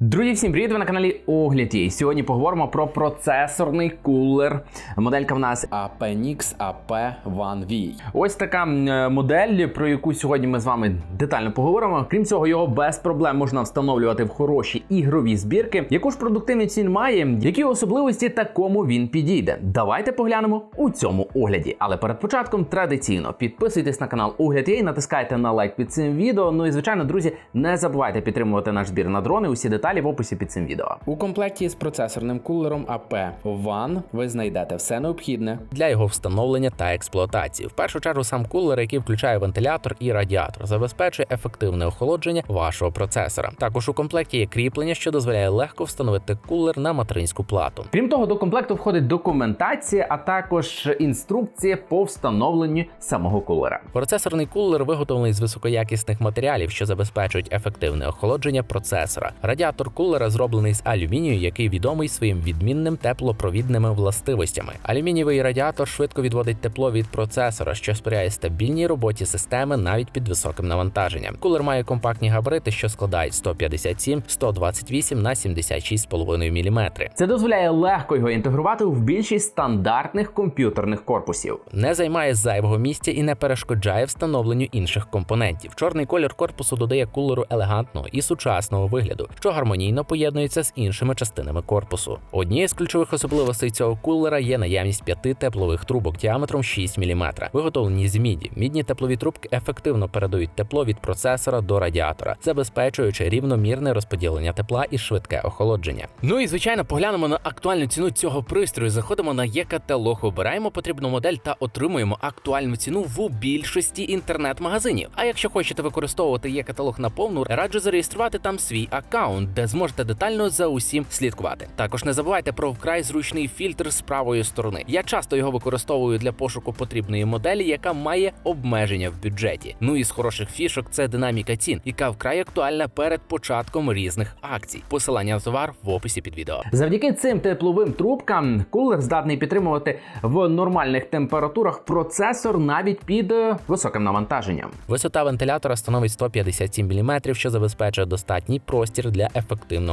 Друзі, всім привіт! Ви на каналі Огляд є. Сьогодні поговоримо про процесорний кулер. Моделька в нас Apenix AP1V. ось така е, модель, про яку сьогодні ми з вами детально поговоримо. Крім цього, його без проблем можна встановлювати в хороші ігрові збірки. Яку ж продуктивність він має, які особливості та кому він підійде. Давайте поглянемо у цьому огляді. Але перед початком традиційно підписуйтесь на канал Огляд є і натискайте на лайк під цим відео. Ну і звичайно, друзі, не забувайте підтримувати наш збір на дрони. Усі деталі в описі під цим відео. У комплекті з процесорним кулером AP1 ви знайдете все необхідне для його встановлення та експлуатації. В першу чергу сам кулер, який включає вентилятор і радіатор, забезпечує ефективне охолодження вашого процесора. Також у комплекті є кріплення, що дозволяє легко встановити кулер на материнську плату. Крім того, до комплекту входить документація, а також інструкція по встановленню самого кулера. Процесорний кулер виготовлений з високоякісних матеріалів, що забезпечують ефективне охолодження процесора. Радіатор кулера зроблений з алюмінію, який відомий своїм відмінним теплопровідними властивостями. Алюмінієвий радіатор швидко відводить тепло від процесора, що сприяє стабільній роботі системи навіть під високим навантаженням. Кулер має компактні габарити, що складають 157, 128 на 76,5 мм. Це дозволяє легко його інтегрувати в більшість стандартних комп'ютерних корпусів. не займає зайвого місця і не перешкоджає встановленню інших компонентів. Чорний колір корпусу додає кулеру елегантного і сучасного вигляду, що гармонійно поєднується з іншими частинами корпусу. Однією з ключових особливостей цього кулера є наявність п'яти теплових трубок діаметром 6 мм, виготовлені з міді. Мідні теплові трубки ефективно передають тепло від процесора до радіатора, забезпечуючи рівномірне розподілення тепла і швидке охолодження. Ну і звичайно, поглянемо на актуальну ціну цього пристрою. Заходимо на є-каталог, обираємо потрібну модель та отримуємо актуальну ціну в більшості інтернет-магазинів. А якщо хочете використовувати є-каталог на повну, раджу зареєструвати там свій аккаунт, де зможете детально за усім слідкувати. Також не забувайте про вкрай зручний фільтр з правої сторони. Я часто його використовую для пошуку потрібної моделі, яка має обмеження в бюджеті. Ну і з хороших фішок це динаміка цін, яка вкрай актуальна перед початком різних акцій. Посилання на товар в описі під відео. Завдяки цим тепловим трубкам кулер здатний підтримувати в нормальних температурах процесор навіть під е, високим навантаженням. Висота вентилятора становить 157 мм, що забезпечує достатній простір для ефективного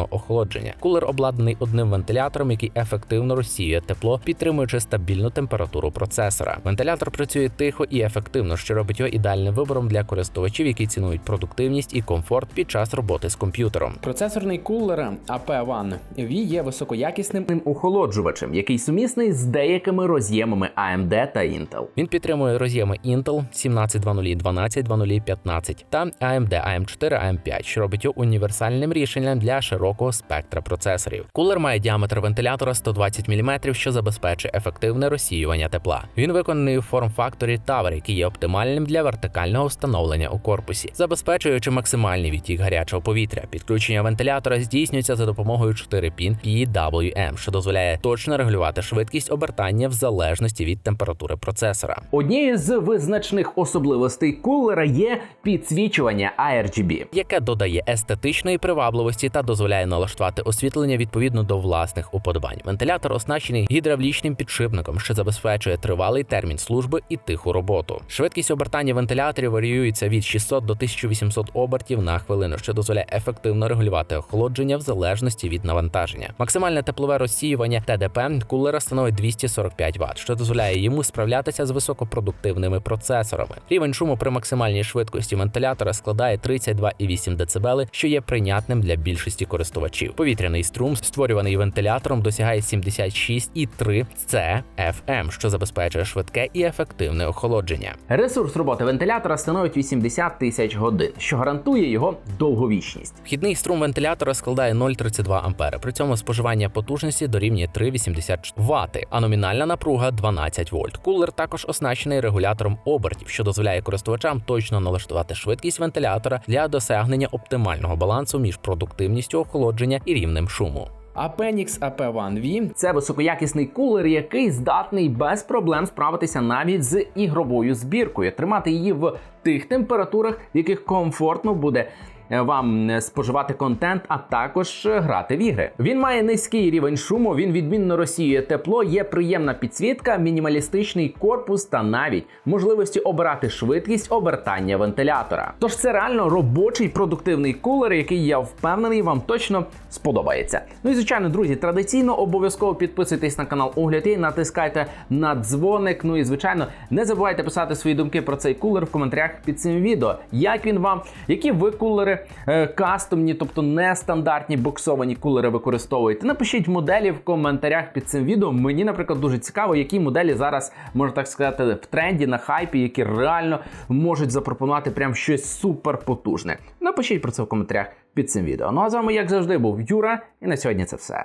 охолодження. Кулер обладнаний одним вентилятором, який ефективно розсіює тепло, підтримуючи стабільну температуру процесора. Вентилятор працює тихо і ефективно, що робить його ідеальним вибором для користувачів, які цінують продуктивність і комфорт під час роботи з комп'ютером. Процесорний кулер AP1V є високоякісним охолоджувачем, який сумісний з деякими роз'ємами AMD та Intel. Він підтримує роз'єми Intel 1720, 1220, 15 та AMD AM4, AM5, що робить його універсальним рішенням для широкого спектра процесорів. Кулер має діаметр вентилятора 120 мм, що забезпечує ефективне розсіювання тепла. Він виконаний у форм-факторі Tower, який є оптимальним для вертикального встановлення у корпусі, забезпечуючи максимальний відтік гарячого повітря. Підключення вентилятора здійснюється за допомогою 4 пін PWM, що дозволяє точно регулювати швидкість обертання в залежності від температури процесора. Однією з визначних особливостей кулера є підсвічування ARGB. яке додає естетичної привабливості та дозволяє налаштувати освітлення відповідно до власних уподобань. Вентилятор оснащений гідравлічним підшипником, що забезпечує тривалий термін служби і тиху роботу. Швидкість обертання вентиляторів варіюється від 600 до 1800 обертів на хвилину, що дозволяє ефективно регулювати охолодження в залежності від навантаження. Максимальне теплове розсіювання ТДП кулера становить 245 Вт, що дозволяє йому справлятися з високопродуктивними процесорами. Рівень шуму при максимальній швидкості вентилятора складає 32,8 дБ, що є прийнятним для більшості користувачів. Повітряний струм, створюваний вентилятором, досягає 76,3 CFM, що забезпечує швидке і ефективне охолодження. Ресурс роботи вентилятора становить 80 тисяч годин, що гарантує його довговічність. Вхідний струм вентилятора складає 0,32 А. При цьому споживання потужності дорівнює 3,84 Вт, а номінальна напруга 12 вольт. Кулер також оснащений регулятором обертів, що дозволяє користувачам точно налаштувати швидкість вентилятора для досягнення оптимального балансу між продуктивністю охолодження і рівнем шуму. Apenix AP1V Це високоякісний кулер, який здатний без проблем справитися навіть з ігровою збіркою, тримати її в тих температурах, в яких комфортно буде вам е, споживати контент, а також е, грати в ігри. Він має низький рівень шуму, він відмінно розсіює тепло, є приємна підсвітка, мінімалістичний корпус та навіть можливості обирати швидкість обертання вентилятора. Тож це реально робочий продуктивний кулер, який я впевнений вам точно сподобається. Ну і звичайно, друзі, традиційно обов'язково підписуйтесь на канал Огляд і натискайте на дзвоник. Ну і звичайно, не забувайте писати свої думки про цей кулер в коментарях під цим відео. Як він вам, які ви кулери е, кастомні, тобто нестандартні боксовані кулери використовуєте? Напишіть моделі в коментарях під цим відео. Мені, наприклад, дуже цікаво, які моделі зараз можна так сказати в тренді на хайпі, які реально можуть запропонувати прям щось супер потужне. Напишіть про це в коментарях під цим відео. Ну а з вами, як завжди, був Юра, і на сьогодні це все.